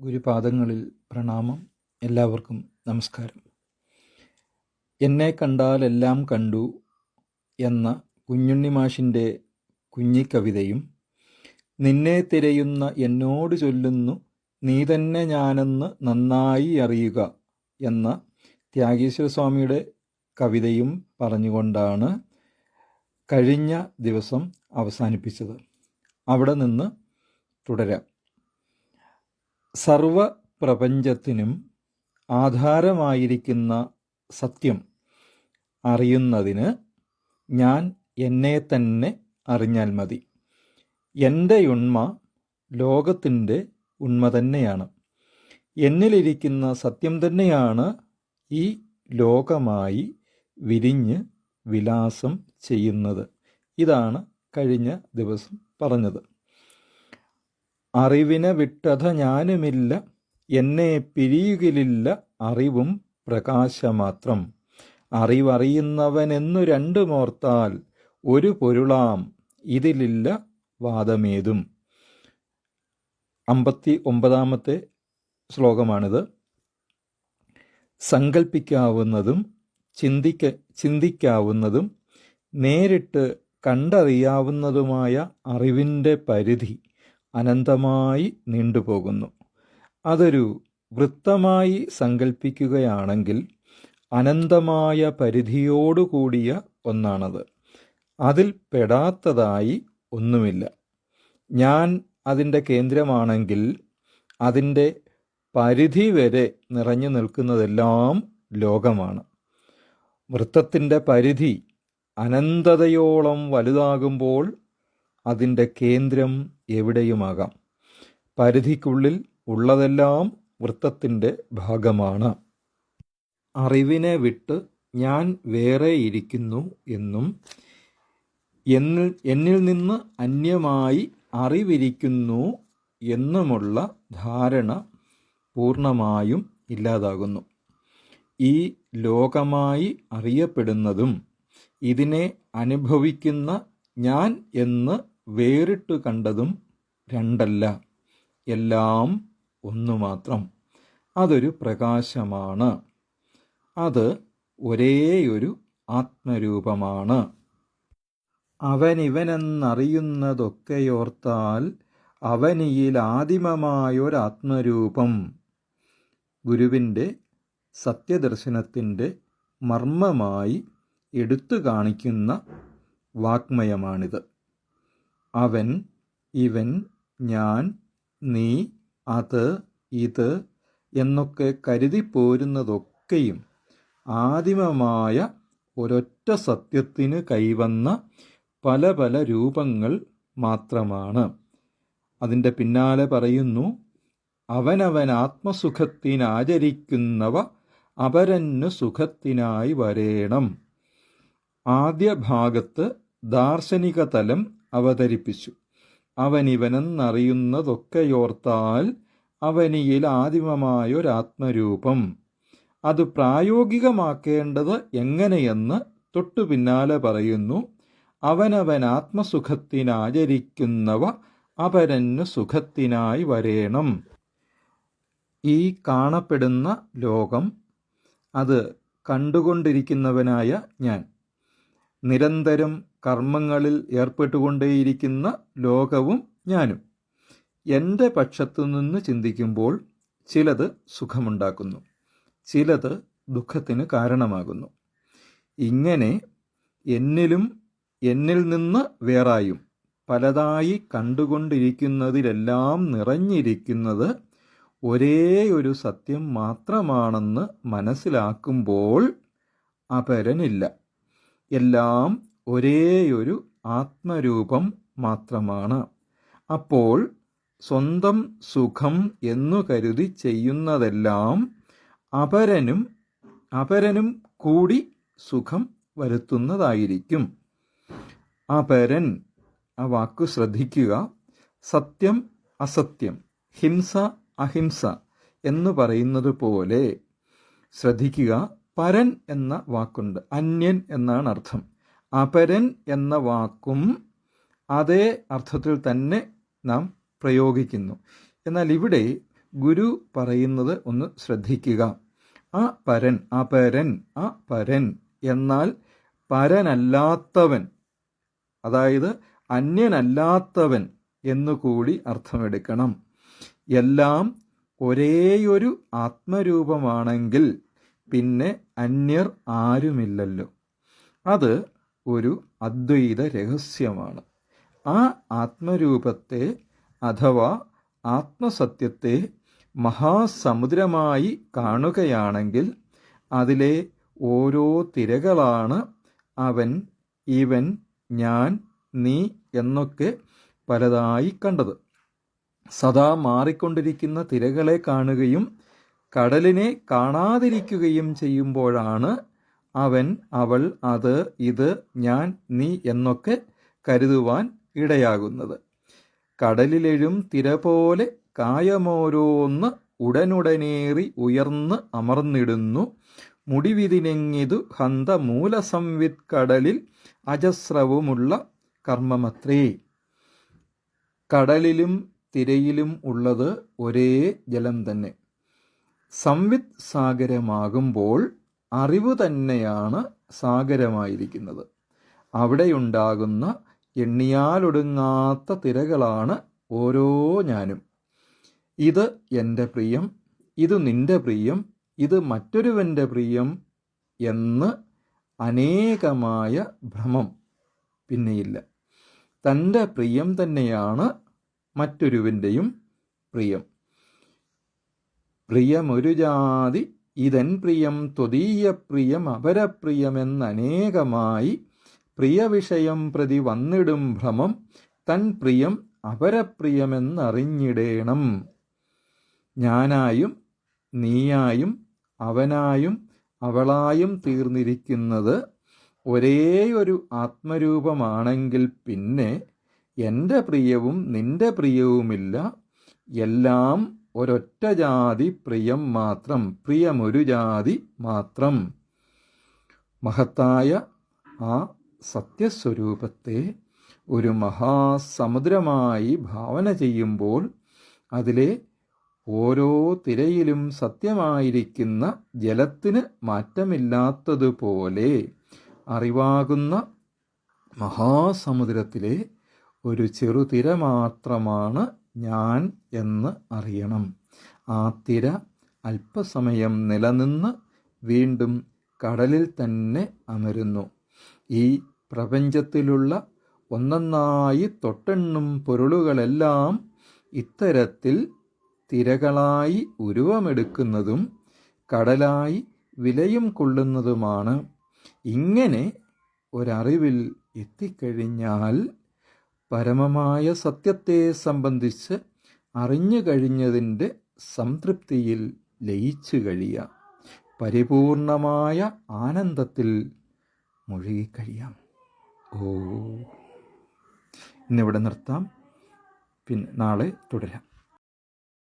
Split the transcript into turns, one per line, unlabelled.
ഗുരുപാദങ്ങളിൽ പ്രണാമം. എല്ലാവർക്കും നമസ്കാരം. എന്നെ കണ്ടാൽ എല്ലാം കണ്ടു എന്ന കുഞ്ഞുണ്ണി മാഷിന്റെ കുഞ്ഞിക്കവിതയും നിന്നെ തിരയുന്ന എന്നോട് ചൊല്ലുന്നു നീ തന്നെ ഞാനെന്ന് നന്നായി അറിയുക എന്ന ത്യാഗീശ്വര സ്വാമിയുടെ കവിതയും പറഞ്ഞുകൊണ്ടാണ് കഴിഞ്ഞ ദിവസം അവസാനിപ്പിച്ചത്. അവിടെ നിന്ന് തുടരാം. സർവ പ്രപഞ്ചത്തിനും ആധാരമായിരിക്കുന്ന സത്യം അറിയുന്നതിന് ഞാൻ എന്നെ തന്നെ അറിഞ്ഞാൽ മതി. എന്റെ ഉണ്മ ലോകത്തിന്റെ ഉണ്മ തന്നെയാണ്. എന്നിലിരിക്കുന്ന സത്യം തന്നെയാണ് ഈ ലോകമായി വിരിഞ്ഞ് വിലാസം ചെയ്യുന്നത്. ഇതാണ് കഴിഞ്ഞ ദിവസം പറഞ്ഞത്. അറിവിനെ വിട്ടത ഞാനുമില്ല എന്നെ പിരിയുകിലില്ല അറിവും പ്രകാശമാത്രം. അറിവറിയുന്നവനെന്നു രണ്ടുമോർത്താൽ ഒരു പൊരുളാം ഇതിലില്ല വാദമേതും. അമ്പത്തി ഒമ്പതാമത്തെ ശ്ലോകമാണിത്. സങ്കൽപ്പിക്കാവുന്നതും ചിന്തിക്ക ചിന്തിക്കാവുന്നതും നേരിട്ട് കണ്ടറിയാവുന്നതുമായ അറിവിന്റെ പരിധി. അനന്തമായി നീണ്ടുപോകുന്നു. അതൊരു വൃത്തമായി സങ്കല്പിക്കുകയാണെങ്കിൽ അനന്തമായ പരിധിയോടുകൂടിയ ഒന്നാണത്. അതിൽ പെടാത്തതായി ഒന്നുമില്ല. ഞാൻ അതിന്റെ കേന്ദ്രമാണെങ്കിൽ അതിന്റെ പരിധി വരെ നിറഞ്ഞു നിൽക്കുന്നതെല്ലാം ലോകമാണ്. വൃത്തത്തിന്റെ പരിധി അനന്തതയോളം വലുതാകുമ്പോൾ അതിന്റെ കേന്ദ്രം എവിടെയുമാകാം? പരിധിക്കുള്ളിൽ ഉള്ളതെല്ലാം വൃത്തത്തിന്റെ ഭാഗമാണ്. അറിവിനെ വിട്ട് ഞാൻ വേറെ ഇരിക്കുന്നു എന്നും എന്നിൽ എന്നിൽ നിന്ന് അന്യമായി അറിവിരിക്കുന്നു എന്നുമുള്ള ധാരണ പൂർണമായും ഇല്ലാതാകുന്നു. ഈ ലോകമായി അറിയപ്പെടുന്നതും ഇതിനെ അനുഭവിക്കുന്ന ഞാൻ എന്ന് വേറിട്ടു കണ്ടതും രണ്ടല്ല എല്ലാം ഒന്നു മാത്രം. അതൊരു പ്രകാശമാണ്. അത് ഒരേയൊരു ആത്മരൂപമാണ്. അവനിവനെന്നറിയുന്നതൊക്കെയോർത്താൽ അവനിയിൽ ആദിമമായൊരാത്മരൂപം. ഗുരുവിന്റെ സത്യദർശനത്തിന്റെ മർമ്മമായി എടുത്തു കാണിക്കുന്ന വാഗ്മയമാണിത് അവൻ ഇവൻ ഞാൻ നീ അത് ഇത് എന്നൊക്കെ കരുതി പോരുന്നതൊക്കെയും ആദിമമായ ഒരൊറ്റ സത്യത്തിന് കൈവന്ന പല പല രൂപങ്ങൾ മാത്രമാണ്. അതിന്റെ പിന്നാലെ പറയുന്നു അവനവൻ ആത്മസുഖത്തിനാചരിക്കുന്നവ അപരന്നു സുഖത്തിനായി വരേണം. ആദ്യ ഭാഗത്ത് ദാർശനിക തലം അവതരിപ്പിച്ചു. അവനിവനെന്നറിയുന്നതൊക്കെയോർത്താൽ അവനിയിൽ ആദിമമായൊരാത്മരൂപം അത് പ്രായോഗികമാക്കേണ്ടത് എങ്ങനെയെന്ന് തൊട്ടു പിന്നാലെ പറയുന്നു. അവനവൻ ആത്മസുഖത്തിനാചരിക്കുന്നവ അപരന്നു സുഖത്തിനായി വരേണം. ഈ കാണപ്പെടുന്ന ലോകം അത് കണ്ടുകൊണ്ടിരിക്കുന്നവനായ ഞാൻ. നിരന്തരം കർമ്മങ്ങളിൽ ഏർപ്പെട്ടുകൊണ്ടേയിരിക്കുന്ന ലോകവും ഞാനും. എന്റെ പക്ഷത്തു നിന്ന് ചിന്തിക്കുമ്പോൾ ചിലത് സുഖമുണ്ടാക്കുന്നു. ചിലത് ദുഃഖത്തിന് കാരണമാകുന്നു. ഇങ്ങനെ എന്നിലും എന്നിൽ നിന്ന് വേറായും പലതായി കണ്ടുകൊണ്ടിരിക്കുന്നതിലെല്ലാം നിറഞ്ഞിരിക്കുന്നത് ഒരേ ഒരു സത്യം മാത്രമാണെന്ന് മനസ്സിലാക്കുമ്പോൾ അപരനില്ല. എല്ലാം ഒരേയൊരു ആത്മരൂപം മാത്രമാണ്. അപ്പോൾ സ്വന്തം സുഖം എന്നു കരുതി ചെയ്യുന്നതെല്ലാം അപരനും അപരനും കൂടി സുഖം വരുത്തുന്നതായിരിക്കും. അപരൻ ആ വാക്കു ശ്രദ്ധിക്കുക സത്യം അസത്യം ഹിംസ അഹിംസ എന്ന് പറയുന്നത് പോലെ ശ്രദ്ധിക്കുക. പരൻ എന്ന വാക്കുണ്ട് അന്യൻ എന്നാണ് അർത്ഥം. അപരൻ എന്ന വാക്കും അതേ അർത്ഥത്തിൽ തന്നെ നാം പ്രയോഗിക്കുന്നു. എന്നാൽ ഇവിടെ ഗുരു പറയുന്നത് ഒന്ന് ശ്രദ്ധിക്കുക. ആ പരൻ അപരൻ ആ പരൻ എന്നാൽ പരനല്ലാത്തവൻ അതായത് അന്യനല്ലാത്തവൻ എന്നുകൂടി അർത്ഥമെടുക്കണം. എല്ലാം ഒരേയൊരു ആത്മരൂപമാണെങ്കിൽ പിന്നെ അന്യർ ആരുമില്ലല്ലോ. അത് ഒരു അദ്വൈത രഹസ്യമാണ്. ആ ആത്മരൂപത്തെ അഥവാ ആത്മസത്യത്തെ മഹാസമുദ്രമായി കാണുകയാണെങ്കിൽ അതിലെ ഓരോ തിരകളാണ് അവൻ ഇവൻ ഞാൻ നീ എന്നൊക്കെ പലതായി കണ്ടത്. സദാ മാറിക്കൊണ്ടിരിക്കുന്ന തിരകളെ കാണുകയും കടലിനെ കാണാതിരിക്കുകയും ചെയ്യുമ്പോഴാണ് അവൻ അവൾ അത് ഇത് ഞാൻ നീ എന്നൊക്കെ കരുതുവാൻ ഇടയാകുന്നത്. കടലിലെഴും തിര പോലെ കായമോരോന്ന് ഉടനുടനേറി ഉയർന്ന് അമർന്നിടുന്നു. മുടിവിതിനെങ്ങിതു ഹന്ത മൂലസംവിത് കടലിൽ അജസ്രവുമുള്ള കർമ്മമത്രേ. കടലിലും തിരയിലും ഉള്ളത് ഒരേ ജലം തന്നെ. സംവിത് സാഗരമാകുമ്പോൾ അറിവ് തന്നെയാണ് സാഗരമായിരിക്കുന്നത്. അവിടെയുണ്ടാകുന്ന എണ്ണിയാലൊടുങ്ങാത്ത തിരകളാണ് ഓരോ ഞാനും. ഇത് എന്റെ പ്രിയം ഇത് നിന്റെ പ്രിയം ഇത് മറ്റൊരുവന്റെ പ്രിയം എന്ന് അനേകമായ ഭ്രമം പിന്നെയില്ല. തന്റെ പ്രിയം തന്നെയാണ് മറ്റൊരുവന്റെയും പ്രിയം. പ്രിയമൊരു ജാതി ഇതൻ പ്രിയം ത്വതീയ പ്രിയം അപരപ്രിയമെന്നനേകമായി പ്രിയവിഷയം പ്രതി വന്നിടും ഭ്രമം തൻ പ്രിയം അപരപ്രിയമെന്നറിഞ്ഞിടേണം. ഞാനായും നീയായും അവനായും അവളായും തീർന്നിരിക്കുന്നത് ഒരു ആത്മരൂപമാണെങ്കിൽ പിന്നെ എന്റെ പ്രിയവും നിന്റെ പ്രിയവുമില്ല. എല്ലാം ഒരൊറ്റ ജാതി പ്രിയം മാത്രം പ്രിയമൊരു ജാതി മാത്രം. മഹത്തായ ആ സത്യസ്വരൂപത്തെ ഒരു മഹാസമുദ്രമായി ഭാവന ചെയ്യുമ്പോൾ അതിലെ ഓരോ തിരയിലും സത്യമായിരിക്കുന്ന ജലത്തിന് മാറ്റമില്ലാത്തതുപോലെ അറിവാകുന്ന മഹാസമുദ്രത്തിലെ ഒരു ചെറുതിര മാത്രമാണ് ഞാൻ എന്ന് അറിയണം. ആ തിര അല്പസമയം നിലനിന്ന് വീണ്ടും കടലിൽ തന്നെ അമരുന്നു. ഈ പ്രപഞ്ചത്തിലുള്ള ഒന്നൊന്നായി തൊട്ടെണ്ണും പൊരുളുകളെല്ലാം ഇത്തരത്തിൽ തിരകളായി ഉരുവമെടുക്കുന്നതും കടലായി വിലയും കൊള്ളുന്നതുമാണ്. ഇങ്ങനെ ഒരറിവിൽ എത്തിക്കഴിഞ്ഞാൽ പരമമായ സത്യത്തെ സംബന്ധിച്ച് അറിഞ്ഞു കഴിഞ്ഞതിന്റെ സംതൃപ്തിയിൽ ലയിച്ചു കഴിയാം പരിപൂർണമായ ആനന്ദത്തിൽ മുഴുകിക്കഴിയാം ഓ. ഇന്നിവിടെ നിർത്താം. പിന്നെ നാളെ തുടരാം.